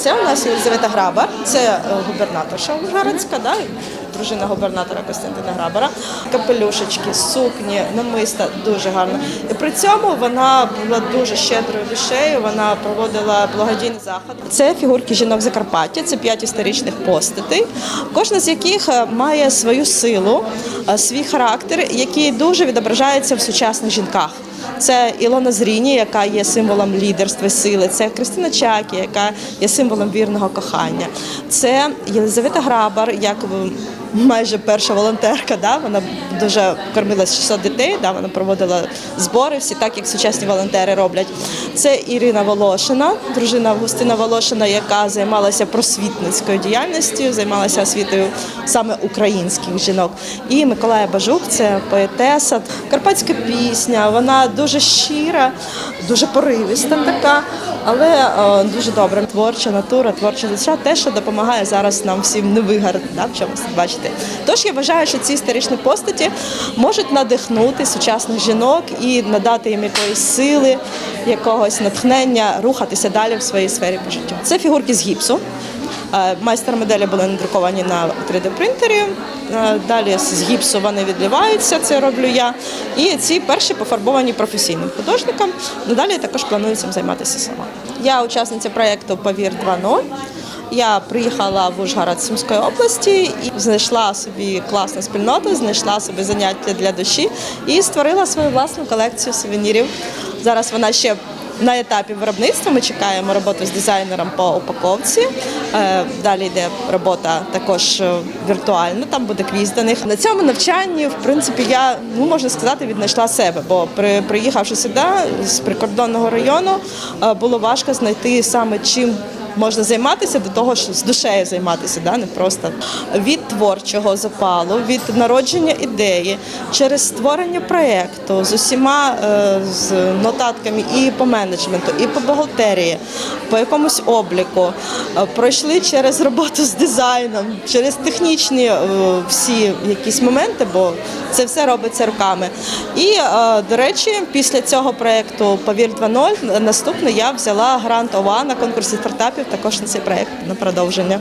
Це у нас Єлизавета Грабар, це е, губернаторша Ужгородська, да? дружина губернатора Костянтина Грабара. Капелюшечки, сукні, намиста дуже гарно. І при цьому вона була дуже щедрою душею. Вона проводила благодійний заход. Це фігурки жінок Закарпаття, це п'ять історичних постатей, кожна з яких е, має свою силу, е, свій характер, який дуже відображається в сучасних жінках. Це Ілона Зріні, яка є символом лідерства, сили. Це Кристина Чакі, яка є символом вірного кохання. Це Єлизавета Грабар, як майже перша волонтерка. Да? Вона дуже кормила 600 дітей. Да? Вона проводила збори всі так, як сучасні волонтери роблять. Це Ірина Волошина, дружина Августина Волошина, яка займалася просвітницькою діяльністю, займалася освітою саме українських жінок. І Миколая Бажук, це поетеса, карпатська пісня. Вона дуже щира, дуже поривиста така, але е, дуже добре. Творча натура, творча душа, те, що допомагає зараз нам всім не вигорати, да, в чомусь бачите. Тож я вважаю, що ці історичні постаті можуть надихнути сучасних жінок і надати їм якоїсь сили, якогось натхнення, рухатися далі в своїй сфері по життю. Це фігурки з гіпсу. Е, Майстер-моделі були надруковані на 3D-принтері. Е, Далі з гіпсу вони відливаються, це роблю я. І ці перші пофарбовані професійним художником. Надалі я також планую цим займатися сама. Я учасниця проєкту Повір 2.0. Я приїхала в Ужгород Сумської області і знайшла собі класну спільноту, знайшла собі заняття для душі і створила свою власну колекцію сувенірів. Зараз вона ще на етапі виробництва ми чекаємо роботу з дизайнером по упаковці. Е, Далі йде робота також е, віртуальна, там буде квіз до них. На цьому навчанні, в принципі, я ну можна сказати, віднайшла себе, бо при приїхавши сюди з прикордонного району, е, було важко знайти саме чим. Можна займатися до того, що з душею займатися, да? не просто від творчого запалу, від народження ідеї, через створення проєкту з усіма е, з нотатками і по менеджменту, і по бухгалтерії, по якомусь обліку. Е, Пройшли через роботу з дизайном, через технічні е, всі якісь моменти, бо це все робиться руками. І, до речі, після цього проєкту Повір 2.0 наступний я взяла грант ОВА на конкурсі стартапів також на цей проект на продовження.